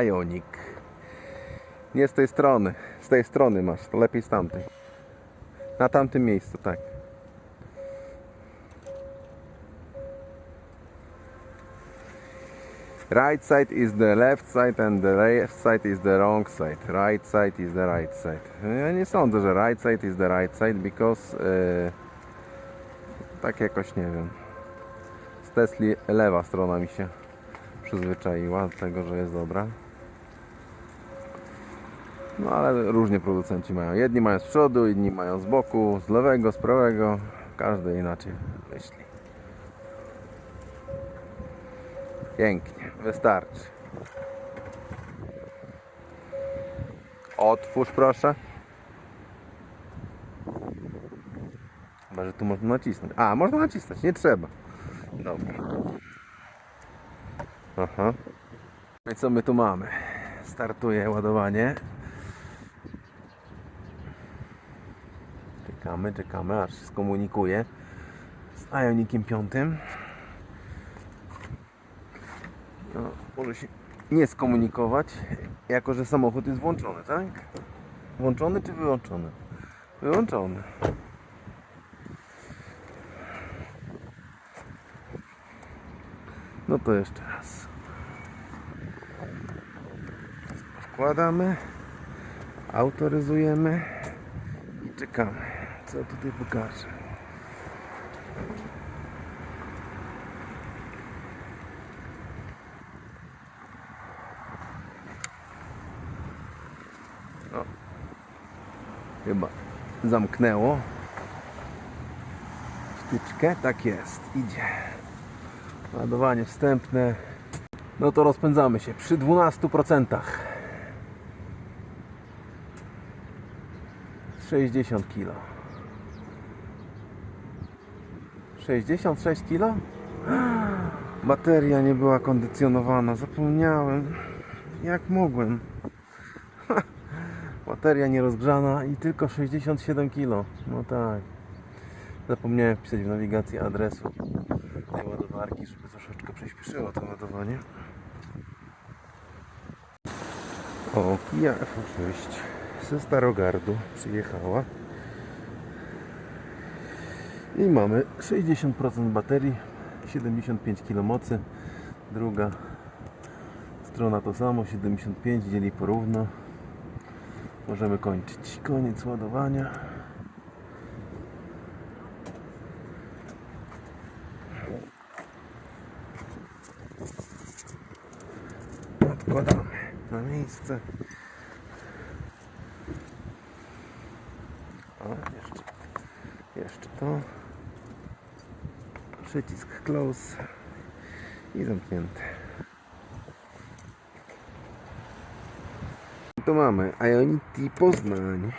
Ioniq. Nie z tej strony. Z tej strony masz, to lepiej z tamtej. Na tamtym miejscu, tak. Right side is the left side and the left side is the wrong side. Right side is the right side. Ja nie sądzę, że right side is the right side because e, tak jakoś nie wiem. Z Tesli lewa strona mi się przyzwyczaiła do tego, że jest dobra. No ale różnie producenci mają. Jedni mają z przodu, inni mają z boku, z lewego, z prawego. Każdy inaczej myśli. Pięknie, wystarczy. Otwórz proszę. Chyba, że tu można nacisnąć. A, można nacisnąć, nie trzeba. Dobra. Aha. No i co my tu mamy? Startuje ładowanie. Czekamy, czekamy, aż się skomunikuje z Ionikiem 5. No, może się nie skomunikować, jako że samochód jest włączony, tak? Włączony czy wyłączony? Wyłączony. No to jeszcze raz. Wkładamy, autoryzujemy czekamy. Co tutaj pokażę? O. Chyba zamknęło. Wtyczkę, tak jest, idzie. Ładowanie wstępne. No to rozpędzamy się przy 12%. 60 kg. 66 kg? Bateria nie była kondycjonowana, zapomniałem. Jak mogłem? Bateria nierozgrzana i tylko 67 kg. No tak. Zapomniałem wpisać w nawigacji adresu tej ładowarki, żeby troszeczkę przyspieszyło to ładowanie. O, Kia F6 ze Starogardu przyjechała. I mamy 60% baterii, 75 kg mocy. Druga strona to samo, 75 dzieli porówno. Możemy kończyć. Koniec ładowania. Odkładamy na miejsce. O, jeszcze, jeszcze to. Przycisk close i zamknięte. Tu mamy Ionity Poznań.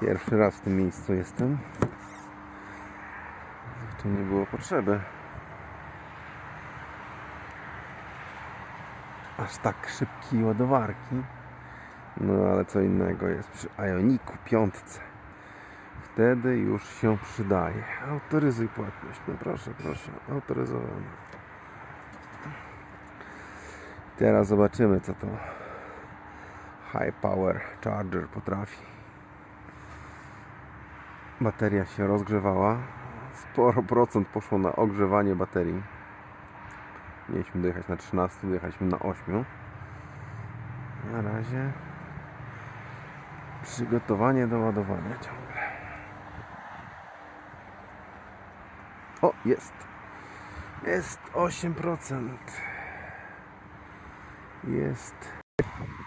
Pierwszy raz w tym miejscu jestem. Jeszcze nie było potrzeby. Aż tak szybkiej ładowarki. No ale co innego jest przy Ioniku piątce. Wtedy już się przydaje. Autoryzuj płatność. No proszę, proszę. Autoryzowane. Teraz zobaczymy co to High Power Charger potrafi. Bateria się rozgrzewała. Sporo procent poszło na ogrzewanie baterii. Mieliśmy dojechać na 13, dojechaliśmy na 8. Na razie przygotowanie do ładowania ciągle. O, jest. Jest 8%. Jest.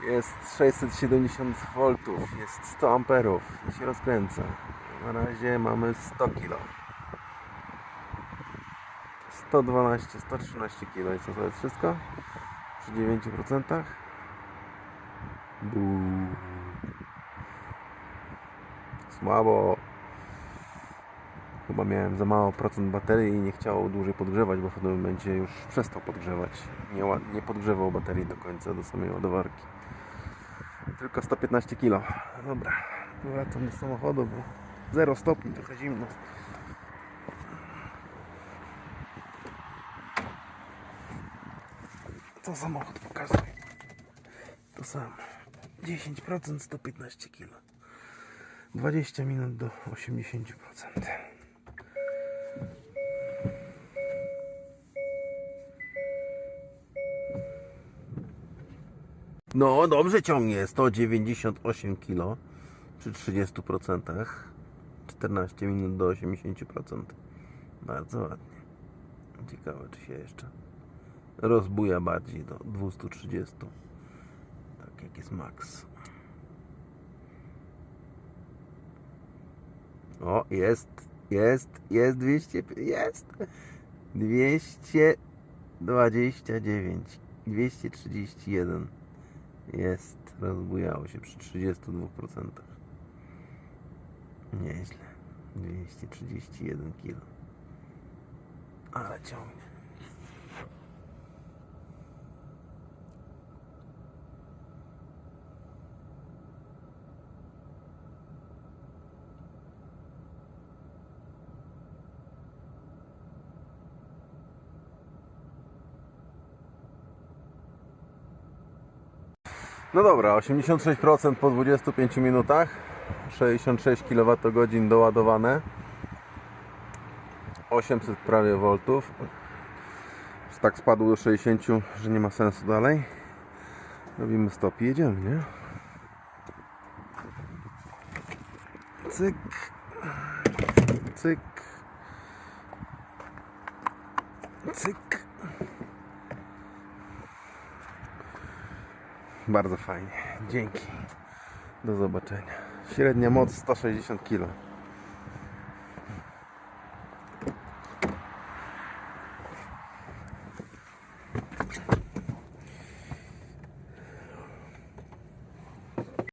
Jest 670 V, jest 100 amperów i się rozkręca. Na razie mamy 100 kg. 112, 113 kg i co to jest wszystko? Przy 9%? Buu. Słabo. Chyba miałem za mało procent baterii i nie chciało dłużej podgrzewać, bo w pewnym momencie już przestał podgrzewać. Nie, nie podgrzewał baterii do końca, do samej ładowarki. Tylko 115 kg. Dobra, wracam do samochodu, bo 0 stopni, trochę zimno. Co samochód pokazuje? To samo. 10% 115 kg. 20 minut do 80%. No, dobrze ciągnie. 198 kg przy 30%. 14 minut do 80%. Bardzo ładnie. Ciekawe, czy się jeszcze rozbuja bardziej do 230. Tak jak jest max. O, jest, jest, jest 200, jest 229, 231. Jest, rozbujało się przy 32%. Nieźle. 231 kg. Ale ciągnie. No dobra, 86% po 25 minutach, 66 kWh doładowane, 800 prawie voltów. Tak spadło do 60, że nie ma sensu dalej. Robimy stop i jedziemy, nie? Cyk, cyk, cyk. Bardzo fajnie. Dzięki. Do zobaczenia. Średnia moc 160 kg.